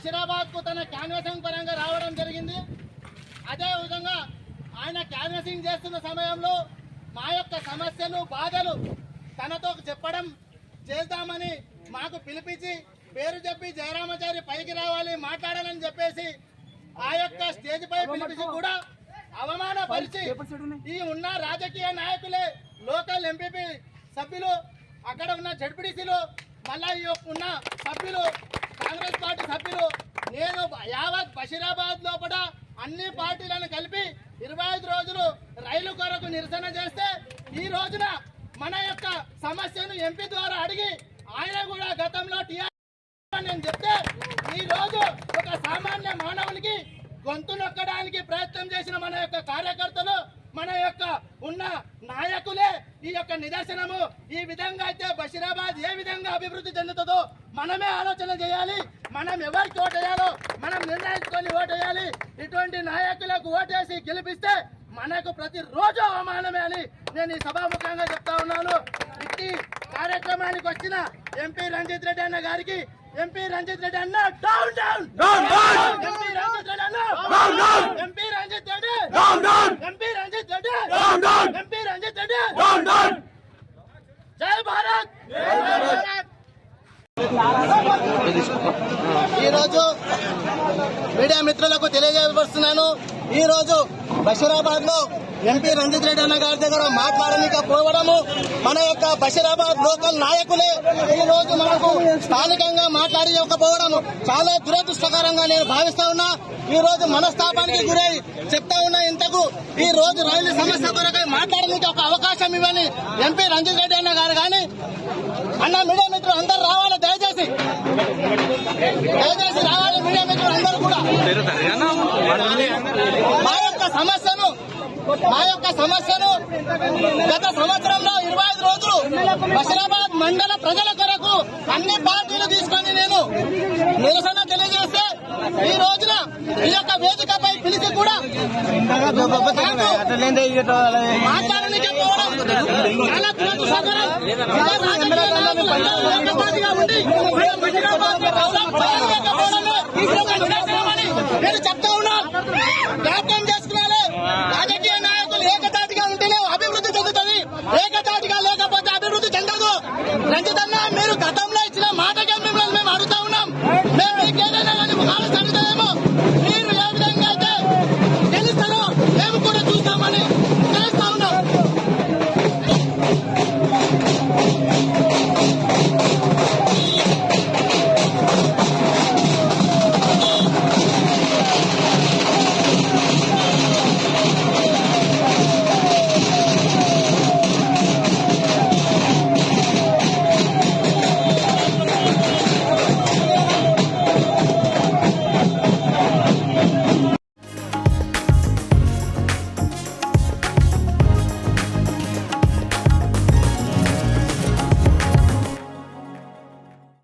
Canvassing పరంగా రావడం జరిగింది. అదే విధంగా ఆయన క్యాన్వసింగ్ చేస్తున్న సమయంలో మా యొక్క సమస్యలు బాధలు తనతో చెప్పడం చేద్దామని మాకు పిలిపించి పేరు చెప్పి జయరామాచారి పైకి రావాలి మాట్లాడాలని చెప్పేసి ఆ యొక్క స్టేజ్ పై పిలిపించి కూడా అవమానపరిచి ఈ ఉన్న రాజకీయ నాయకులే లోకల్ ఎంపీపీ సభ్యులు అక్కడ ఉన్న జడ్పీటీసీలు మళ్ళా ఈ ఉన్న సభ్యులు కాంగ్రెస్ పార్టీ సభ్యులు నేను యావత్ బషీరాబాద్ లోపల అన్ని పార్టీలను కలిపి ఇరవై ఐదు రోజులు రైలు కొరకు నిరసన చేస్తే ఈ రోజున మన యొక్క సమస్యను ఎంపీ ద్వారా అడిగి ఆయన కూడా గతంలో టీఆర్ నేను చెప్తే ఈ రోజు ఒక సామాన్య మానవునికి గొంతు నొక్కడానికి ప్రయత్నం చేసిన మన యొక్క కార్యకర్తలు మన యొక్క ఉన్న నాయకులే ఈ యొక్క నిదర్శనము ఈ విధంగా అయితే బషీరాబాద్ ఏ విధంగా అభివృద్ధి చెందుతుందో మనమే ఆలోచన చేయాలి. మనం ఎవరికి ఓటేయాలో మనం నిర్ణయించుకొని ఓటేయాలి ఇటువంటి నాయకులకు ఓటేసి గెలిపిస్తే మనకు ప్రతిరోజు అవమానమే అని నేను ఈ సభాముఖంగా చెప్తా ఉన్నాను. ఇట్టి కార్యక్రమానికి వచ్చిన ఎంపీ రంజిత్ రెడ్డి అన్న గారికి ఎంపీ రంజిత్ రెడ్డి అన్న down down MP Ranjith Reddy అన్న MP Ranjith Reddy MP Ranjith Reddy MP Ranjith Reddy జై భారత్ ఈ రోజు మీడియా మిత్రులకు తెలియజేయవస్తున్నాను ఈ రోజు బషీరాబాద్లో ఎంపీ రంజిత్ రెడ్డి అన్న గారి దగ్గర మాట్లాడలేకపోవడము మన యొక్క బషీరాబాద్ లోకల్ నాయకులే ఈ రోజు మనకు స్థానికంగా మాట్లాడలేకపోవడము చాలా దురదృష్టకరంగా నేను భావిస్తా ఉన్నా. ఈ రోజు మనస్తాపానికి గురై చెప్తా ఉన్నా ఇంతకు. ఈ రోజు రైలు సమస్య కొరకై మాట్లాడడానికి ఒక అవకాశం ఇవ్వని ఎంపీ రంజిత్ రెడ్డి అన్న గారు కానీ అన్న మీడియా మిత్రులు అందరు రావాలి. దయచేసి దయచేసి రావాలి మీడియా మిత్రులు అందరూ కూడా. మా యొక్క సమస్యను మా యొక్క సమస్యను గత సంవత్సరంలో ఇరవై ఐదు రోజులు బషీరాబాద్ మండల ప్రజల కొరకు అన్ని పార్టీలు తీసుకొని నేను నిరసన తెలియజేస్తే ఈ రోజున ఈ యొక్క వేదికపై పిలిచి కూడా మాట్లాడడానికి